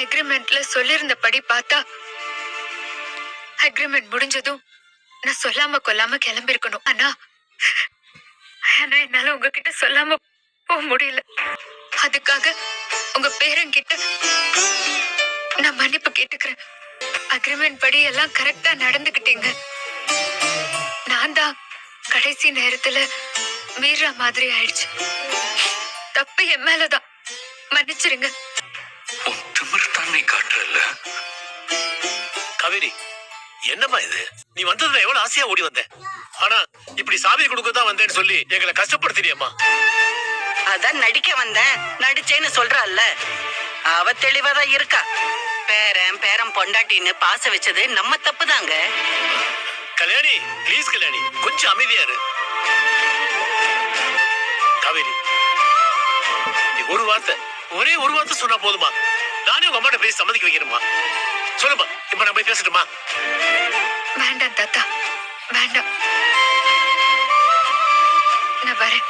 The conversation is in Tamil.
அக்ரிமெண்ட்ல சொல்லியிருந்தபடி பார்த்தா அக்ரிமெண்ட் முடிஞ்சதும் நான் சொல்லாம கொல்லாம கிளம்பிருக்கணும் ஆனா ஆனா என்னால உங்ககிட்ட சொல்லாம போக முடியல. அதுக்காக உங்க பேரங்கிட்ட நான் மன்னிப்பு கேட்டுக்கிறேன். அக்ரிமெண்ட் படி எல்லாம் கரெக்டா நடந்துகிட்டீங்க. நான் தான் கடைசி நேரத்துல மீறா மாதிரி ஆயிடுச்சு. தப்பு என் மேலதான். மன்னிச்சிருங்க. உன் திமிர் தன்னை காட்டுறல்ல. காவேரி என்னம்மா இது? நீ வந்ததுல எவ்வளவு ஆசையா ஓடி வந்த? ஆனா இப்படி சாவி கொடுக்க தான் வந்தேன்னு சொல்லி எங்களை கஷ்டப்படுத்தினியம்மா. அதான் நடிக்க வந்தேன். நடிச்சேன்னு சொல்றாள்ல அவ தெளிவாதான் இருக்கா. பேரன் பேரன் பொண்டாட்டின்னு பாச வச்சது நம்ம தப்பு தாங்க கல்யாணி ப்ளீஸ் கல்யாணி கொஞ்சம் அமைதியா இரு. காவேரி நீ ஒரு வார்த்தை ஒரே ஒரு வார்த்தை சொன்னா போதுமா? நானே உங்க அம்மாட்ட பேசி சம்மதிக்க வைக்கணுமா? சொல்லுமா இப்ப நான் போய் பேசட்டுமா? வேண்டாம் தாத்தா வேண்டாம். நான் வரேன்.